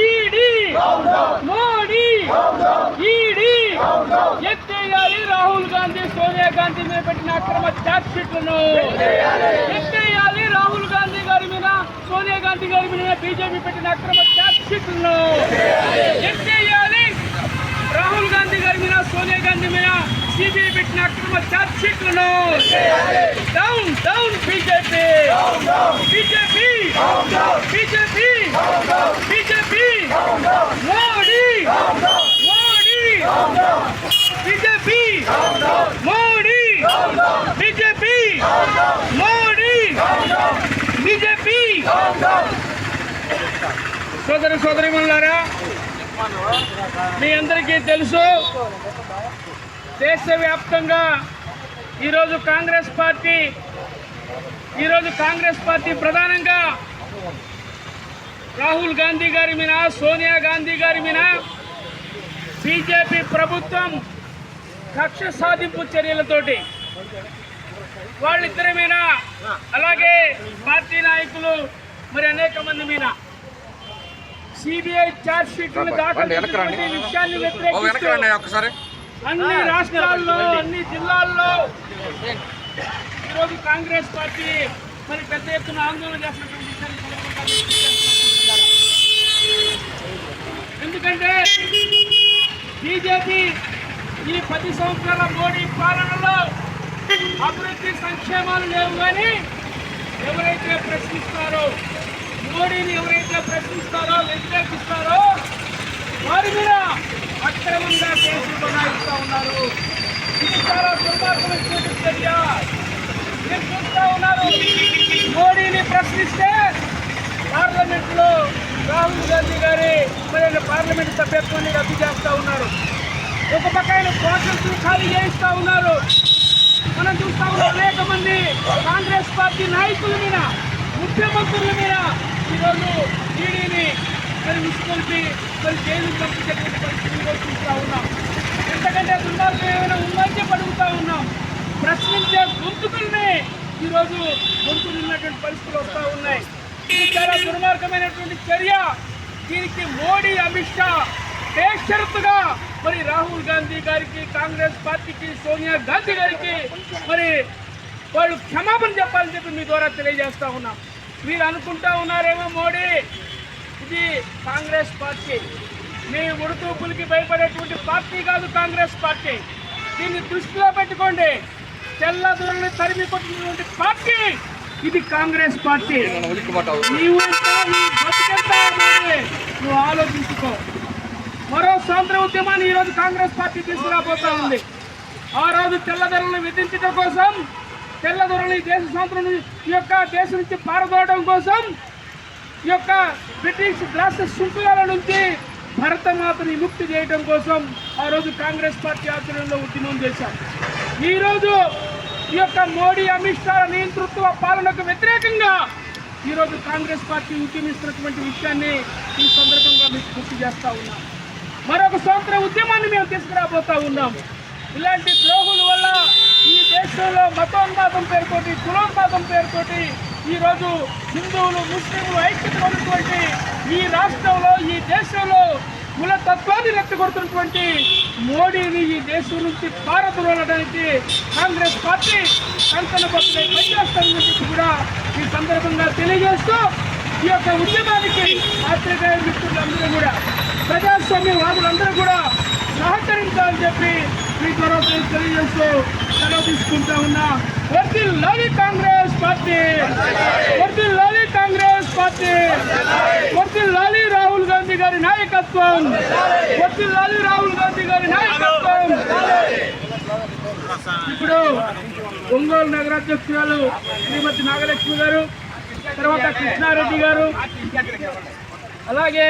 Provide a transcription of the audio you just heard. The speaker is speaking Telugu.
ఈడీ మోడీ ఈడీ ఎత్తేయాలి రాహుల్ గాంధీ సోనియా గాంధీ మీద పెట్టిన అక్రమ ఛార్జ్ షీట్లను ఎత్తేయాలి రాహుల్ గాంధీ గారి మీద సోనియా గాంధీ గారి మీద బీజేపీ పెట్టిన అక్రమ ఛార్జ్ షీట్లను ఎత్తేయాలి రాహుల్ గాంధీ గారి మీద సోనియా గాంధీ మీద సిబిఐ పెట్టిన అక్రమ charge షీట్లను down down BJP BJP BJP BJP. Modi. Modi. BJP. Modi. BJP. Modi. BJP. సోదరి సోదరిమణులారా మీ అందరికీ తెలుసు దేశవ్యాప్తంగా ఈరోజు కాంగ్రెస్ పార్టీ ఈరోజు కాంగ్రెస్ పార్టీ ప్రధానంగా రాహుల్ గాంధీ గారి మీద సోనియా గాంధీ గారి మీద బీజేపీ ప్రభుత్వం కక్ష సాధింపు చర్యలతోటి వాళ్ళిద్దరి మీద అలాగే పార్టీ నాయకులు మరి అనేక మంది మీద సిబిఐ ఛార్జ్ షీట్లను దాఖలు విషయాన్ని వ్యతిరేకిస్తూ అన్ని రాష్ట్రాల్లో అన్ని జిల్లాల్లో ఈరోజు కాంగ్రెస్ పార్టీ మరి పెద్ద ఎత్తున ఆందోళన చేస్తున్నటువంటి. ఎందుకంటే బీజేపీ ఈ పది సంవత్సరాల మోడీ పాలనలో అభివృద్ధి సంక్షేమాలు లేవు కానీ ఎవరైతే ప్రశ్నిస్తారో మోడీని ఎవరైతే ప్రశ్నిస్తారో వ్యతిరేకిస్తారో వారి మీద అక్రమంగా కేసులు బనాయిస్తా ఉన్నారు. ఇది చాలా దుర్మార్గమైనటువంటి చర్య. మీరు ఉన్నారు. మోడీని ప్రశ్నిస్తే పార్లమెంట్లో రాహుల్ గాంధీ గారి మరి పార్లమెంట్ సభ్యత్వాన్ని రద్దు చేస్తూ ఉన్నారు. ఒక పక్క ఆయన క్వార్టర్స్ ఖాళీ చేయిస్తూ ఉన్నారు. మనం చూస్తా ఉన్నాం అనేక మంది కాంగ్రెస్ పార్టీ నాయకుల మీద ముఖ్యమంత్రుల మీద ఈరోజు ఈడీని మరి విసుకొల్పి మరి జైలు పంపించేటువంటి పరిస్థితిలో చూస్తూ ఉన్నాం. ఎందుకంటే దుర్మార్గం ఏమైనా ఉందని చెప్పి అడుగుతా ఉన్నాం. ప్రశ్నించే గొంతుకుల్ని ఈరోజు గొంతులు ఉన్నటువంటి పరిస్థితులు వస్తూ ఉన్నాయి. ఇది చాలా దుర్మార్గమైనటువంటి చర్య. దీనికి మోడీ అమిత్ షా బేషరతుగా మరి రాహుల్ గాంధీ గారికి కాంగ్రెస్ పార్టీకి సోనియా గాంధీ గారికి మరి వాళ్ళు క్షమాపణ చెప్పాలని చెప్పి మీ ద్వారా తెలియజేస్తా ఉన్నాం. మీరు అనుకుంటా ఉన్నారేమో మోడీ? ఇది కాంగ్రెస్ పార్టీ. మీ ఉడుతూపులకి భయపడేటువంటి పార్టీ కాదు కాంగ్రెస్ పార్టీ. దీన్ని దృష్టిలో పెట్టుకోండి. తెల్లదొరని తరిమి కొట్టినటువంటి పార్టీ ఇది కాంగ్రెస్ పార్టీ. నువ్వు ఆలోచించుకో. మరో స్వాతంత్ర ఉద్యమాన్ని ఈరోజు కాంగ్రెస్ పార్టీ తీసుకురాబోతా ఉంది. ఆ రోజు తెల్లదొరలను విధించడం కోసం తెల్లదొరలు ఈ దేశ స్వాతంత్రం ఈ యొక్క దేశం నుంచి పారదోవడం కోసం ఈ యొక్క బ్రిటిష్ గ్లాస్ శృంఖలాల నుంచి భరతమాతని ముక్తి చేయడం కోసం ఆ రోజు కాంగ్రెస్ పార్టీ ఆధ్వర్యంలో ఉద్యమం చేశాం. ఈరోజు ఈ యొక్క మోడీ అమిత్ షా నియంతృత్వ పాలనకు వ్యతిరేకంగా ఈరోజు కాంగ్రెస్ పార్టీ ఉద్యమిస్తున్నటువంటి విషయాన్ని ఈ సందర్భంగా మీకు గుర్తు చేస్తూ ఉన్నాం. మరొక స్వాతంత్ర ఉద్యమాన్ని మేము తీసుకురాబోతా ఉన్నాము ఇలాంటి ద్రోహుల వల్ల ఈ దేశంలో మతోన్మాదం పేరుతోటి కులోన్మాదం పేరుతోటి ఈరోజు హిందువులు ముస్లింలు ఐక్యత ఉన్నటువంటి ఈ రాష్ట్రంలో ఈ దేశంలో కుల తత్వాన్ని రెచ్చగొడుతున్నటువంటి మోడీని ఈ దేశం నుంచి పారదోలడానికి కాంగ్రెస్ పార్టీ కంకణ పత్రిక పనిచేస్తారని చెప్పి కూడా ఈ సందర్భంగా తెలియజేస్తూ ఈ యొక్క ఉద్యమానికి పాత్రికేయ మిత్రులందరూ కూడా ప్రజాస్వామ్య వాదులందరూ కూడా సహకరించాలని చెప్పి మీ ద్వారా తెలియజేస్తూ సెలవు తీసుకుంటా ఉన్నా. వర్దిల్ లాలి కాంగ్రెస్ పార్టీ! వర్దిల్ లాలి కాంగ్రెస్ పార్టీ! వర్దిల్ లాలి గాంధీ గారి నాయకత్వం. వర్దిల్ లాలి రాహుల్ గాంధీ గారి నాయకత్వం. ఇప్పుడు ఒంగోలు నగరాధ్యక్షురాలు శ్రీమతి నాగలక్ష్మి గారు తర్వాత కృష్ణారెడ్డి గారు. అలాగే